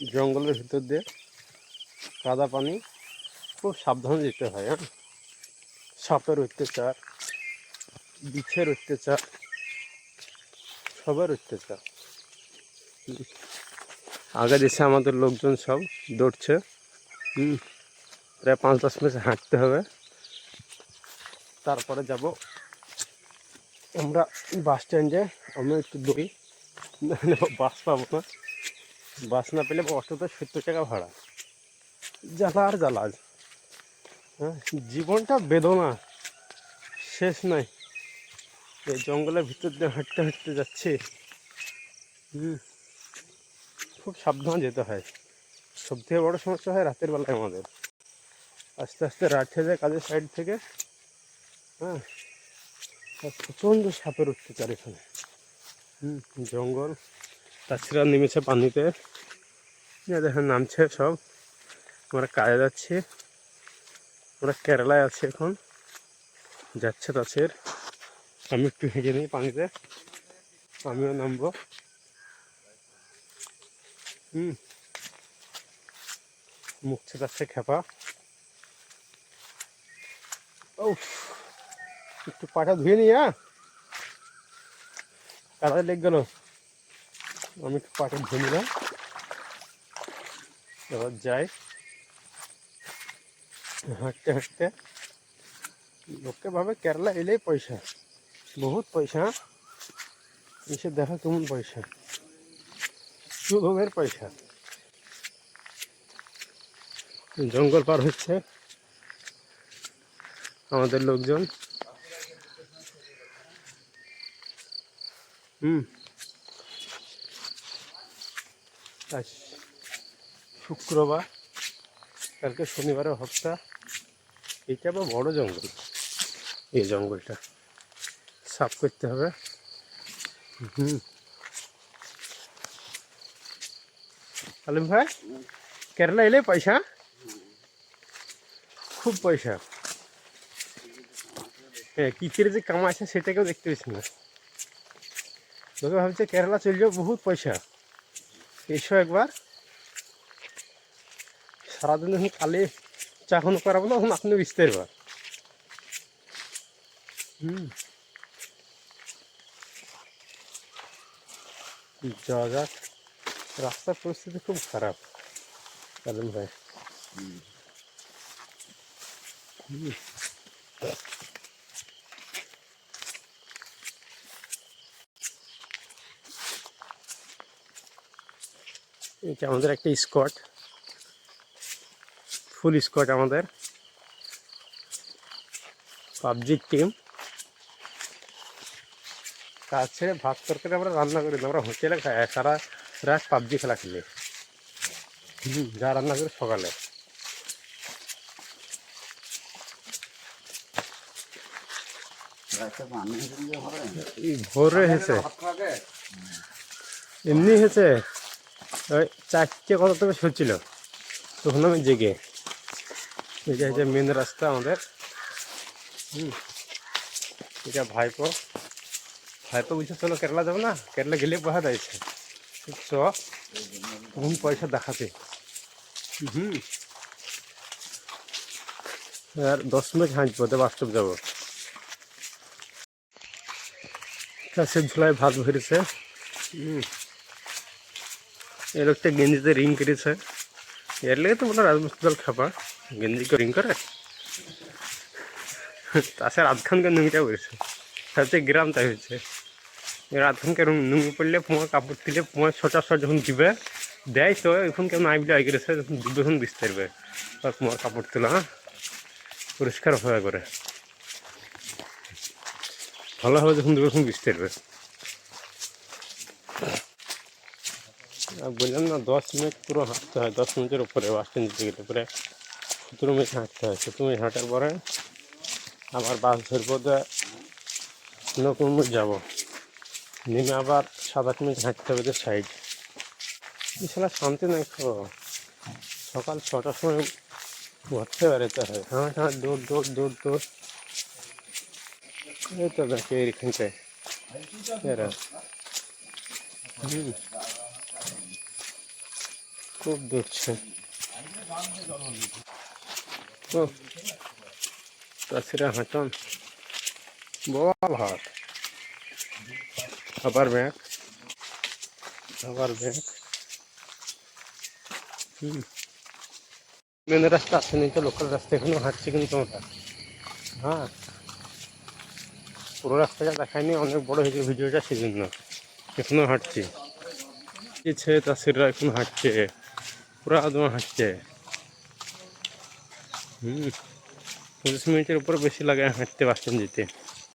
জঙ্গলের ভিতর দিয়ে কাদা পানি খুব সাবধানে যেতে হয় হ্যাঁ। সাপের অত্যাচার বিছের অত্যাচার, সবার অত্যাচার। আগে দেশে আমাদের লোকজন সব দৌড়ছে। হুম, প্রায় পাঁচ দশ মিনিট হাঁটতে হবে। তারপরে যাব। আমরা বাস স্ট্যান্ডে আমরা একটু দৌড়ি। বাস পাবো না। বাস না পেলে অটোতে সত্তর টাকা ভাড়া। জ্বালা আর জ্বালা হ্যাঁ জীবনটা বেদনা, শেষ নাই। এই জঙ্গলের ভিতর দিয়ে হাঁটতে হাঁটতে যাচ্ছে। খুব সাবধানে যেতে হয়। সব থেকে বড়ো সমস্যা হয় রাতের বেলায় আমাদের। আস্তে আস্তে রাত হয়ে যায় কাজের সাইড থেকে। হ্যাঁ প্রচণ্ড সাপের অত্যাচার এখানে। হুম, জঙ্গল তাছাড়া নেমেছে পানিতে। দেখেন, নামছে সব। আমরা কাজে যাচ্ছি। আমরা কেরালায় আছি এখন। যাচ্ছে তাছের। আমি একটু হেঁটে নিই পানিতে। আমিও নামবো। হুম। মুখছে যাচ্ছে খেপা। ও একটু পাটা ধুয়ে নি হ্যাঁ? কাদা লেগ গেল। আমি পাটা ধুয়ে নিলাম। এবার যাই। হাঁটতে হাঁটতে। লোককে ভাবে কেরালা এলেই পয়সা। বহুত পয়সা? এসে দেখা কেমন পয়সা। সুভোগের পয়সা। জঙ্গল পার হচ্ছে। আমাদের লোকজন। হুম। আজ শুক্রবার, কালকে শনিবারের হপ্তা। এটা আবার বড় জঙ্গল। এই জঙ্গলটা সাফ করতে হবে। হুম। আলিম ভাই, কেরালা এলে পয়সা? খুব পয়সা। হ্যাঁ কী করে যে কামা আছে সেটাকেও দেখতে পেয়েছি না। লোকে ভাবছে কেরালা চলে যাও, বহুত পয়সা। এসো একবার। সারাদিন এখন কালে চাখন করাবো তখন আপনি বুঝতে পারবার হুম। যাওয়া যাক, রাস্তার পরিস্থিতি খুব খারাপ। কারণ ভাই, হুম। এটা আমাদের একটা স্কট। ফুল স্কট আমাদের। পাবজির টিম। কাজ ছেড়ে ভাত তরকারি আমরা রান্না করি আমরা হোটেলে খাই সারা রাত পাবজি খেলা খেলি। যা রান্না করি সকালে। ভোরে হয়েছে। এমনি হয়েছে? চারটে কত থেকে সরছিল তখন আমি জেগে। এটা হচ্ছে মেন রাস্তা আমাদের। হুম। এটা ভাইপো। ভাইপো বুঝে চলো কেরালা যাব না? কেরালা গেলে পয়সা দিয়েছে চ তখন পয়সা দেখাতে। হুম। আর দশ মিনিট হাঁটবো তো বাস্তব যাব। কাছের ঝোলায় ভাত ভরেছে হুম। এর একটা গেঞ্জিতে রিং করেছে। এর লেগে তো রাজমিস্ত্রি দল খাপা। গেঞ্জিকে রিং করে? তাছাড়া আধখানকে নুঙ্গিটা করেছে হচ্ছে গ্রাম তাই হয়েছে। এর আধখানকে নুঙ্গি পড়লে পোঁয়া কাপড় দিলে পোঁয়া ছটা ছটা যখন দিবে, দেয় তো এখন কেমন আই বলে যখন দুটো যখন বিস্তে পারবে আর পোঁয়ার কাপড় তোলা হ্যাঁ? পরিষ্কার হয়ে করে যখন দুটো যখন বিস্তে পারবে বললাম, না, দশ মিনিট পুরো হাঁটতে হয়, দশ মিনিটের উপরে বাস স্ট্যান্ড যেতে গেলে। পরে সতেরো মিনিট হাঁটতে হয় সতেরো মিনিট হাঁটার পরে আবার বাস ধরবো তো নতুন যাব। নেমে আবার সাত আট মিনিট হাঁটতে হবে তো সাইড বিশালা শান্তি নাই তো। সকাল ছটার সময় ঘরতে বেরোতে হয়। হাঁট হাঁট দৌড় দৌড় দৌড় দৌড়। এই তো দেখে এইখানটায়। হুম। খুব দূরছে ও, তাছাড়া হাঁটন বাবা ভাত আবার ব্যাগ। আবার ব্যাগ। হুম। মেন রাস্তা আসেনি তো লোকাল রাস্তা, এখনও হাঁটছে কিন্তু আমরা হ্যাঁ। পুরো রাস্তাটা দেখায়নি, অনেক বড় হয়েছে ভিডিওটা সেই জন্য এখনও হাঁটছি। ছেলে তাসিররা এখন হাঁটছে। পুরো আদম হাঁটছে। হুম পঁচিশ মিনিটের উপরে বেশি লাগে হাঁটতে বাস যেতে।